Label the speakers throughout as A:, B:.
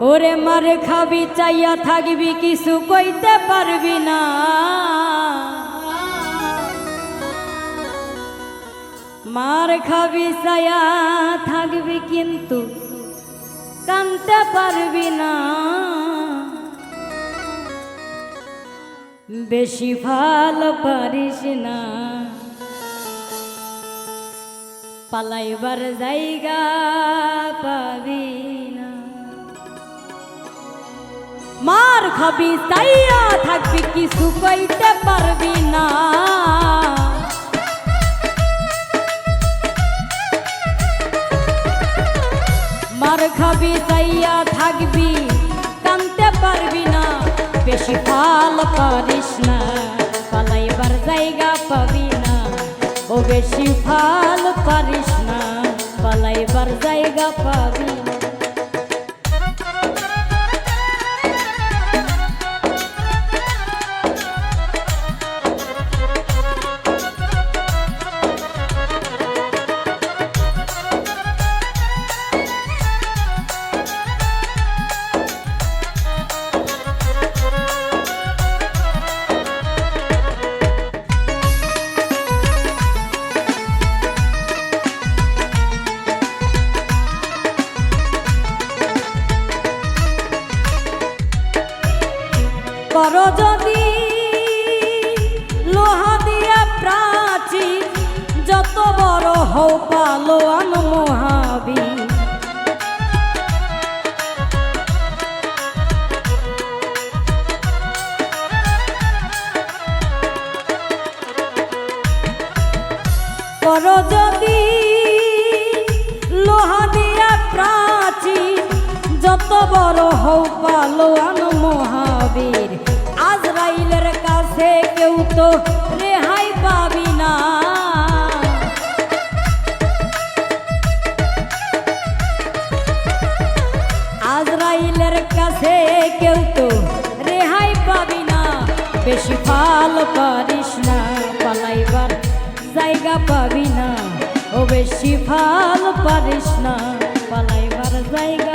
A: ওরে মারে খাবি, চাইয়া থাকবি, কিছু কইতে পারবি না। মার খাবি, চাইয়া থাকবি, কিন্তু কানতে পারবি না। বেশি ভালো পারিস না। পালাইবার জায়গা পাবি মার খাবি চাইয়া থাকবি, কিছু কইতে পারবি না। মার খাবি চাইয়া থাকবি কানতে পারবি না। বেশি ফাল পারিস না, পালাইবার জায়গা পাবি না। ও বেশি ফাল পারিস না, পালাইবার জায়গা পাবি যদি লোহা দিয়া প্রাচীর যত বড় হও পালোয়ান মহাবী কর যদি লোহা দিয়া প্রাচীর যত বড় হও পালোয়ান মহাবীর। আজরাইলের কাছে কেউ তো রেহাই পাবি না। আজরাইলের কাছে কেউ তো রেহাই পাবি না। বেশি ফাল পারিস না, পালাইবার জায়গা পাবি না। ও বেশি ফাল পারিস না, পালাইবার জায়গা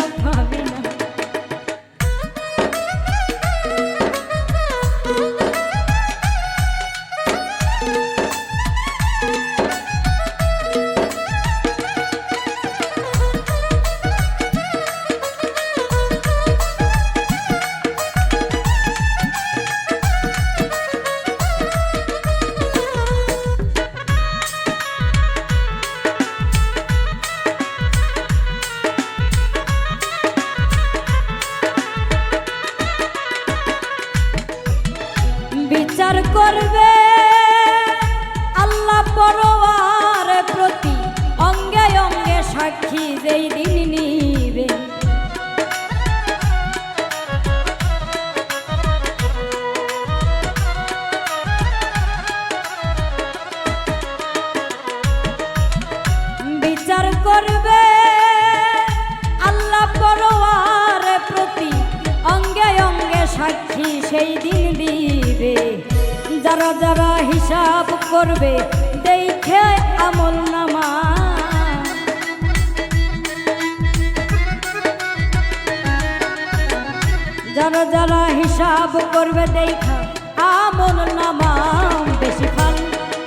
A: বিচার করবে। আল্লাহ পরোয়ার প্রতি অঙ্গে অঙ্গে সাক্ষী যেই দিন নিবে। বিচার করবে। আল্লাহ পরোয়ার প্রতি অঙ্গে অঙ্গে সাক্ষী সেই দিন দিবে। যারা যারা হিসাব করবে, দেখে আমল নামা। যারা যারা হিসাব করবে, দেখা আমল নামা। বেশি ফাল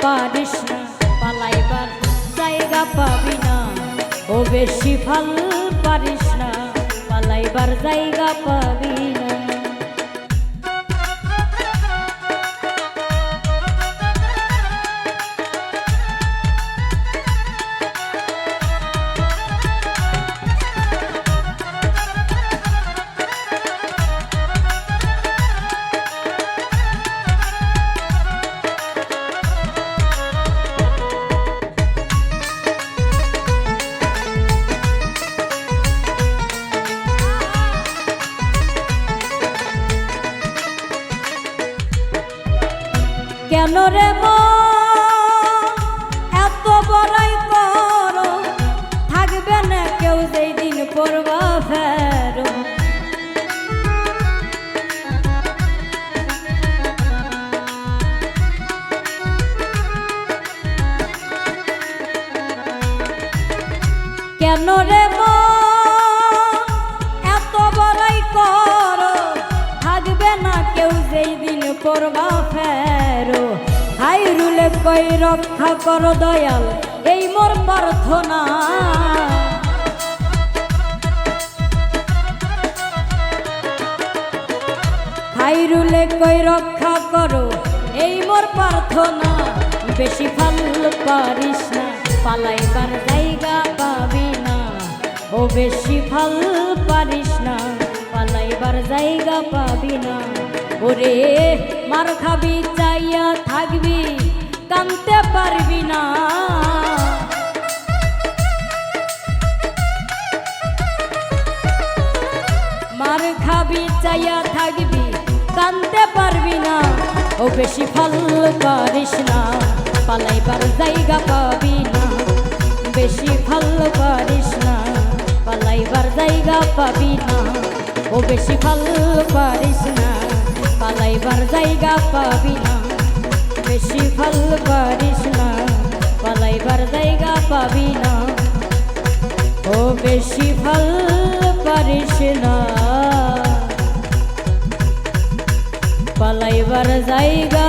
A: পারিস না, পালাইবার জায়গা পাবি না। ও বেশি ফাল পারিস না, পালাইবার জায়গা পাবি না। কেন রে এত বড়াই করো, থাকবে না কেউ যেই দিন পড়বা ফের। কেন রে মা? মোর বাপেরও হাই রুলে কই রক্ষা কর দয়াল, এই মোর প্রার্থনা। খাইরুলে কই রক্ষা করো, এই মোর প্রার্থনা। বেশি ফল পারিস না, পালাইবার জায়গা পাবি না। ও বেশি ফল পারিস না, পালাইবার জায়গা পাবি না। ওরে মার খাবি চাইয়া থাকবি, কানতে পারবি না। মার খাবি চাইয়া থাকবি, কানতে পারবি না। ও বেশি ফল পারিস না, পালাইবার জায়গা পাবি না। বেশি ফল পারিস না, পালাইবার জায়গা পাবি না। ও বেশি ফল পারিস না। পালাইবার জায়গা পাবি না। বেশি ফল পারিস না। পালাইবার জায়গা পাবি না। ও বেশি ফল পারিস না। পালাইবার জায়গা